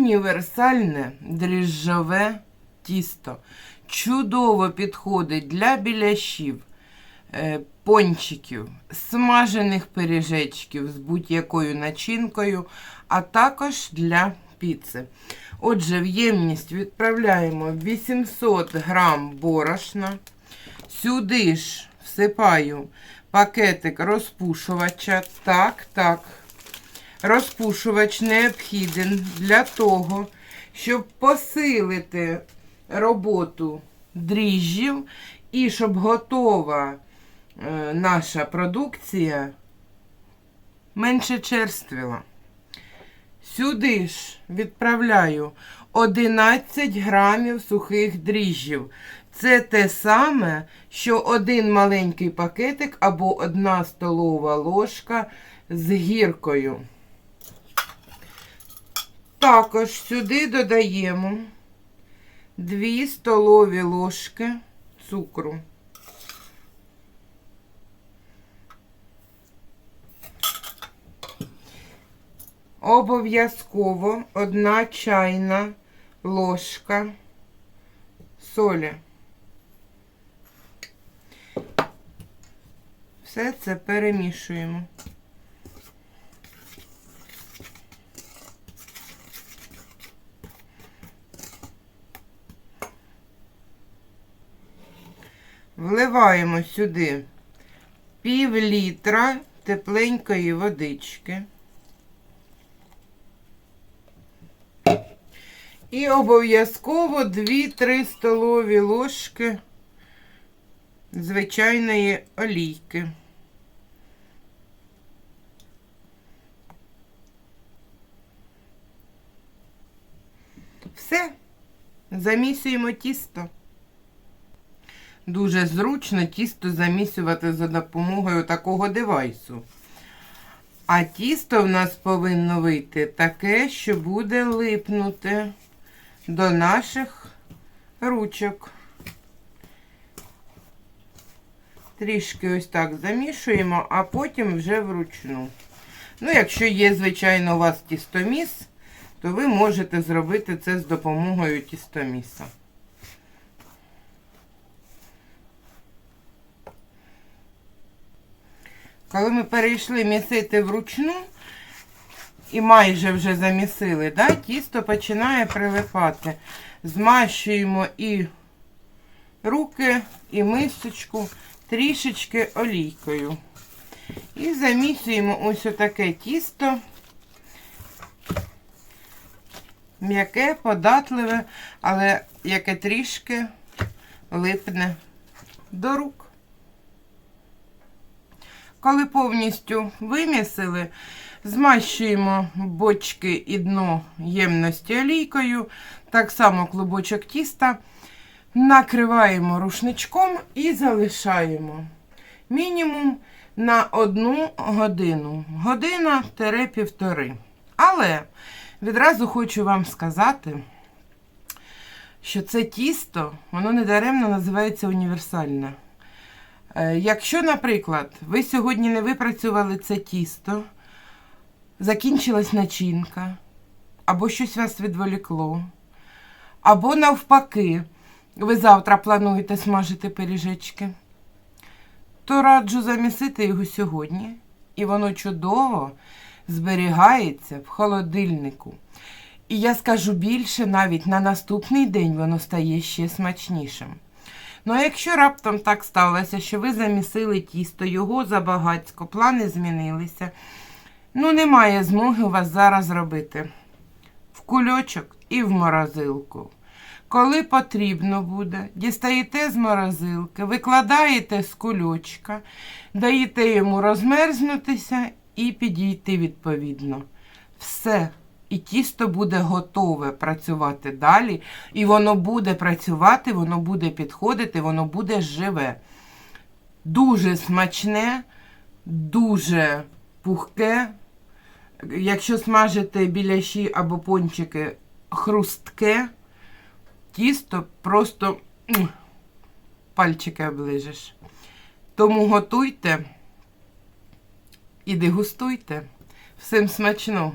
Універсальне дріжджове тісто. Чудово підходить для біляшів, е, пончиків, смажених пиріжечків з будь-якою начинкою, а також для піци. Отже, в ємність відправляємо 800 грам борошна. Сюди ж всипаю пакетик розпушувача. Так, так. Розпушувач необхіден для того, щоб посилити роботу дріжджів і щоб готова е, наша продукція менше черствіла. Сюди ж відправляю 11 грамів сухих дріжджів. Це те саме, що один маленький пакетик або одна столова ложка з гіркою. Також сюди додаємо 2 столові ложки цукру. Обов'язково одна чайна ложка солі. Все це перемішуємо. Вливаємо сюди пів літра тепленької водички. І обов'язково 2-3 столові ложки звичайної олійки. Все, замісуємо тісто. Дуже зручно тісто замісювати за допомогою такого девайсу. А тісто в нас повинно вийти таке, що буде липнути до наших ручок. Трішки ось так замішуємо, а потім вже вручну. Ну, якщо є, звичайно, у вас тістоміс, то ви можете зробити це з допомогою тістоміса. Коли ми перейшли місити вручну і майже вже замісили, да, тісто починає прилипати. Змащуємо і руки, і мисочку трішечки олійкою. І замісуємо ось отаке тісто. М'яке, податливе, але яке трішки липне до рук. Коли повністю вимісили, змащуємо бочки і дно ємності олійкою, так само клубочок тіста, накриваємо рушничком і залишаємо мінімум на одну годину. Година-півтори. Але відразу хочу вам сказати, що це тісто, воно недаремно називається універсальне. Е, Якщо, наприклад, ви сьогодні не випрацювали це тісто, закінчилась начинка, або щось вас відволікло, або навпаки, ви завтра плануєте смажити пиріжечки, то раджу замісити його сьогодні, і воно чудово зберігається в холодильнику. І я скажу більше, навіть на наступний день воно стає ще смачнішим. Ну, а якщо раптом так сталося, що ви замісили тісто, його забагацько, плани змінилися, ну, немає змоги вас зараз робити в кульочок і в морозилку. Коли потрібно буде, дістаєте з морозилки, викладаєте з кульочка, даєте йому розмерзнутися і підійти відповідно. Все. І тісто буде готове працювати далі, і воно буде працювати, воно буде підходити, воно буде живе. Дуже смачне, дуже пухке. Якщо смажите біляші або пончики хрустке, тісто просто пальчики оближеш. Тому готуйте і дегустуйте. Всім смачного!